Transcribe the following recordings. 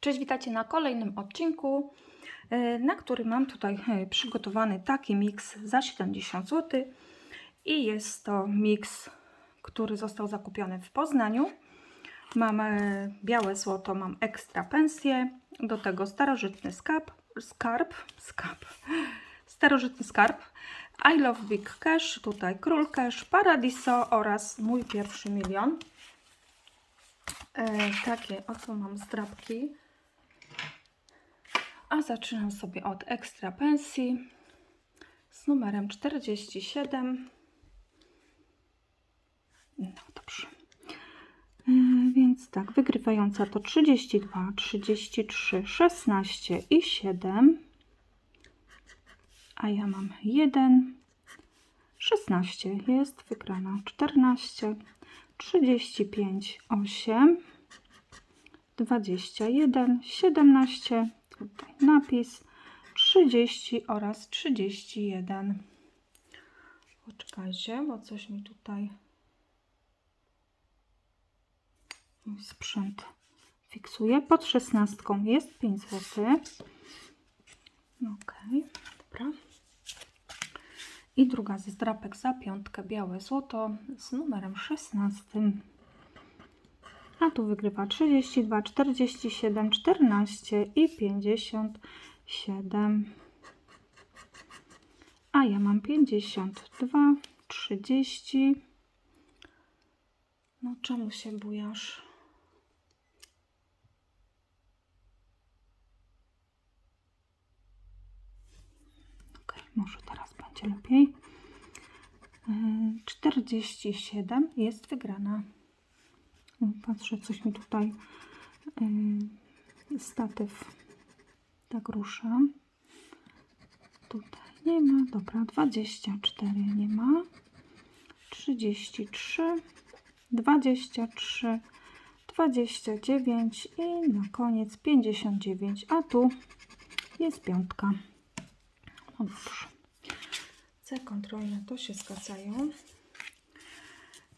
Cześć, witajcie na kolejnym odcinku, e, na którym mam tutaj e, przygotowany taki miks za 70 zł. I jest to miks, który został zakupiony w Poznaniu. Mam e, białe złoto, mam ekstra pensję, do tego starożytny skarb, skarb, skarb, starożytny skarb, I Love Big Cash, tutaj Król Cash, Paradiso oraz mój pierwszy milion. E, takie oto mam zdrabki. A zaczynam sobie od ekstra pensji z numerem 47. No dobrze. E, Więc tak, wygrywająca to 32, 33, 16 i 7. A ja mam 1, 16 jest wygrana 14, 35, 8, 21, 17, tutaj napis 30 oraz 31. Poczekajcie, bo coś mi tutaj sprzęt fiksuje. Pod 16 jest 5 zł. Ok, dobra. I druga ze zdrapek za piątkę białe złoto z numerem 16. A tu wygrywa 32, 47, 14 i 57. A ja mam 52, 30. No czemu się bujasz? Ok, może teraz będzie lepiej. Yy, 47 jest wygrana. Patrzę, coś mi tutaj yy, statyw tak rusza. Tutaj nie ma. Dobra, 24 nie ma. 33, 23, 29 i na koniec 59. A tu jest piątka. Dobrze. C kontrolne to się zgadzają.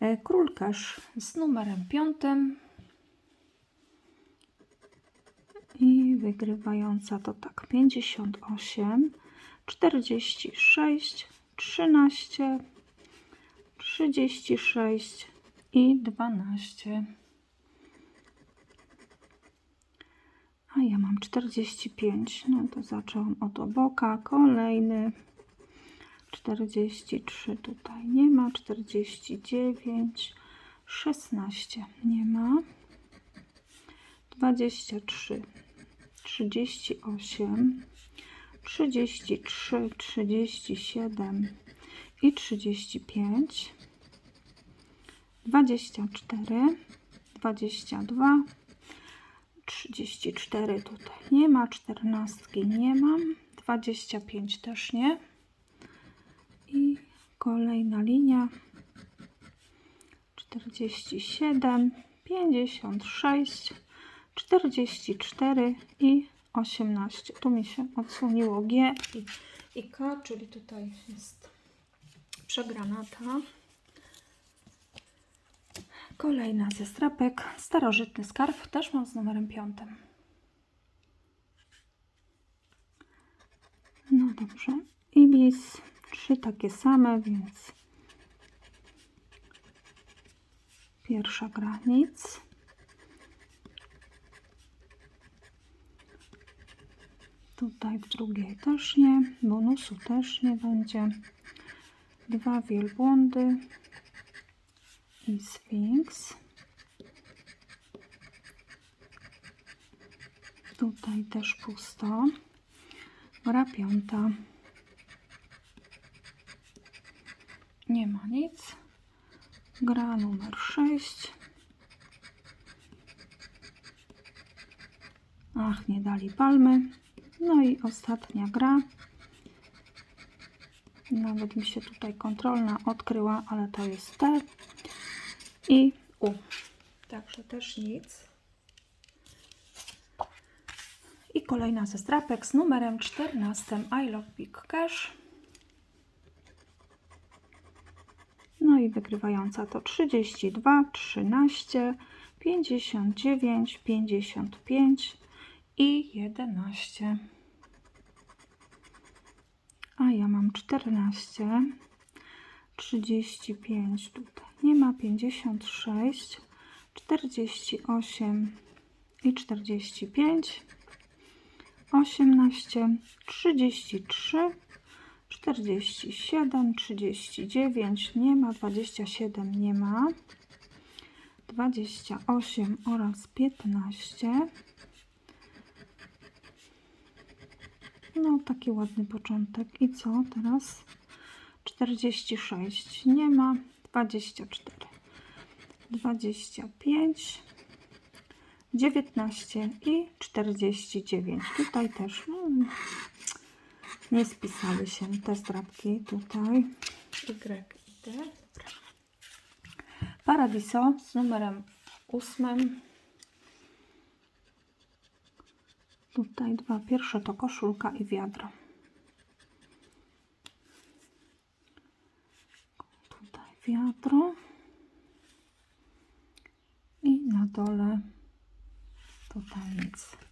E, Królkarz z numerem piątym. I wygrywająca to tak 58, 46, 13, 36 i 12. A ja mam 45. No to zaczęłam od oboka. Kolejny 43 tutaj nie ma, 49, 16 nie ma, 23, 38, 33, 37 i 35, 24, 22, 34 tutaj nie ma, 14 nie mam, 25 też nie. I kolejna linia 47, 56, 44 i 18. Tu mi się odsłoniło G i, i K, czyli tutaj jest przegrana ta. Kolejna ze strapek, starożytny skarb, też mam z numerem 5. No dobrze. Ibis, trzy takie same, więc pierwsza gra nic. Tutaj w drugiej też nie, bonusu też nie będzie. Dwa wielbłądy i sfinks. Tutaj też pusto. Gra piąta. Nie ma nic. Gra numer 6. Ach, nie dali palmy. No i ostatnia gra. Nawet mi się tutaj kontrolna odkryła, ale to jest T i U. Także też nic. I kolejna ze strapek z numerem 14 I Love Big Cash. No i wygrywająca to 32, 13, 59, 55 i 11. A ja mam 14. 35 tutaj nie ma 56 48 i 45 18 33 47 39 nie ma 27 nie ma 28 oraz 15 no taki ładny początek. I co teraz? 46 nie ma 24 25 19 i 49 tutaj też no, nie spisały się te zdrabki tutaj. Y i D Paradiso z numerem 8 tutaj dwa. Pierwsze to koszulka i wiadro. Tutaj wiadro. I na dole tutaj nic.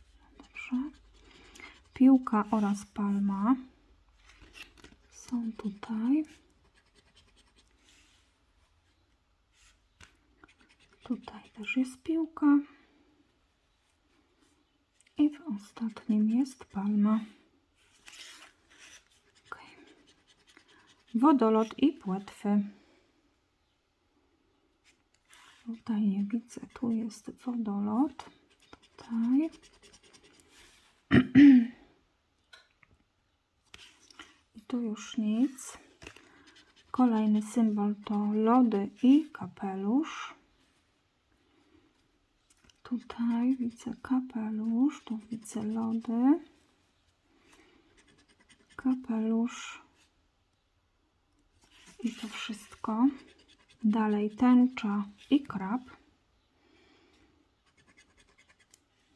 Piłka oraz palma są tutaj. Tutaj też jest piłka. I w ostatnim jest palma. Ok. Wodolot i płetwy. Tutaj nie widzę, tu jest wodolot. Tutaj. I tu już nic. Kolejny symbol to lody i kapelusz. Tutaj widzę kapelusz, tu widzę lody. Kapelusz. I to wszystko. Dalej tęcza i krab.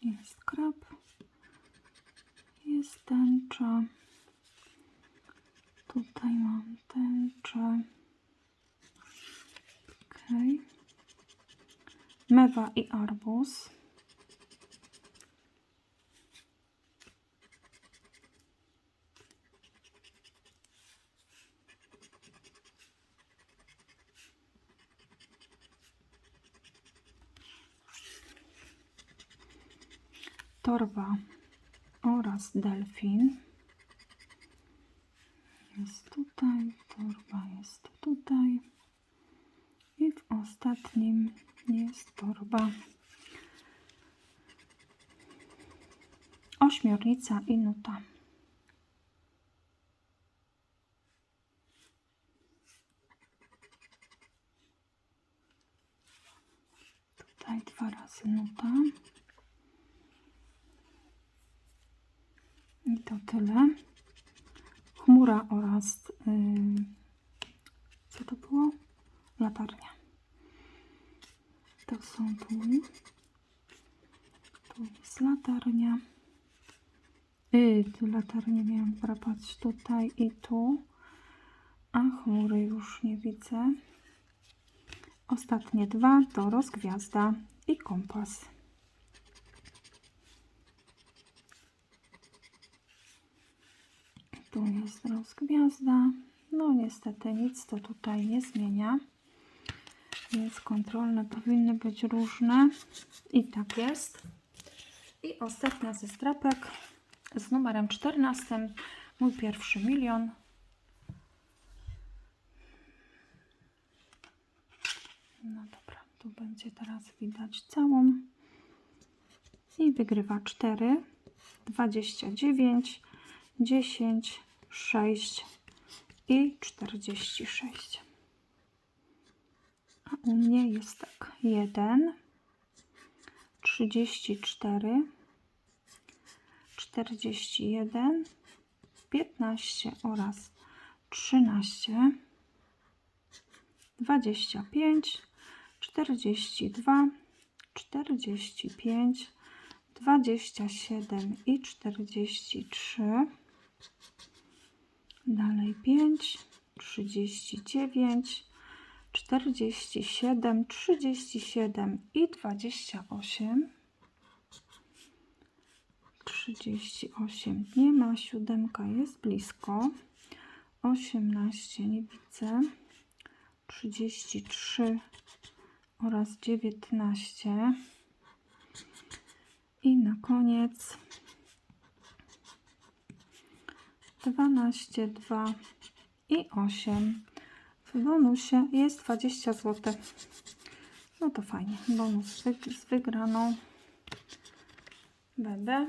Jest krab. Jest tęcza. Tutaj mam tęczę. Ok. Mewa i arbuz. torba oraz delfin. Jest tutaj, torba jest tutaj i w ostatnim jest torba. Ośmiornica i nuta. Tutaj dwa razy nuta. I to tyle. Chmura oraz yy, co to było? Latarnia. To są tu. Tu jest latarnia. Yy, tu latarnię miałam wrapać tutaj i tu. A chmury już nie widzę. Ostatnie dwa to rozgwiazda i kompas. Tu jest rozgwiazda. No niestety nic to tutaj nie zmienia. Więc kontrolne powinny być różne. I tak jest. I ostatnia ze strapek z numerem 14. Mój pierwszy milion. No dobra, tu będzie teraz widać całą. I wygrywa 4, 29, 10, 6 i 46. A u mnie jest tak 1, 34, 41, 15 oraz 13, 25, 42, 45, 27 i 43. Dalej 5, 39, 47, 37 i 28. 38 nie ma, siódemka jest blisko, 18 nie widzę, 33 oraz 19 i na koniec 12, 2 i 8. W bonusie jest 20 zł. No to fajnie. Bonus z wygraną BB.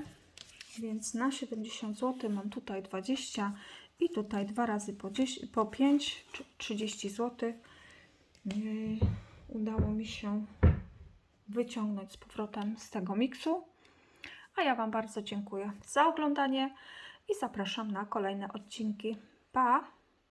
Więc na 70 zł mam tutaj 20 i tutaj dwa razy po, 10, po 5, czy 30 zł. Udało mi się wyciągnąć z powrotem z tego miksu. A ja Wam bardzo dziękuję za oglądanie i zapraszam na kolejne odcinki. Pa!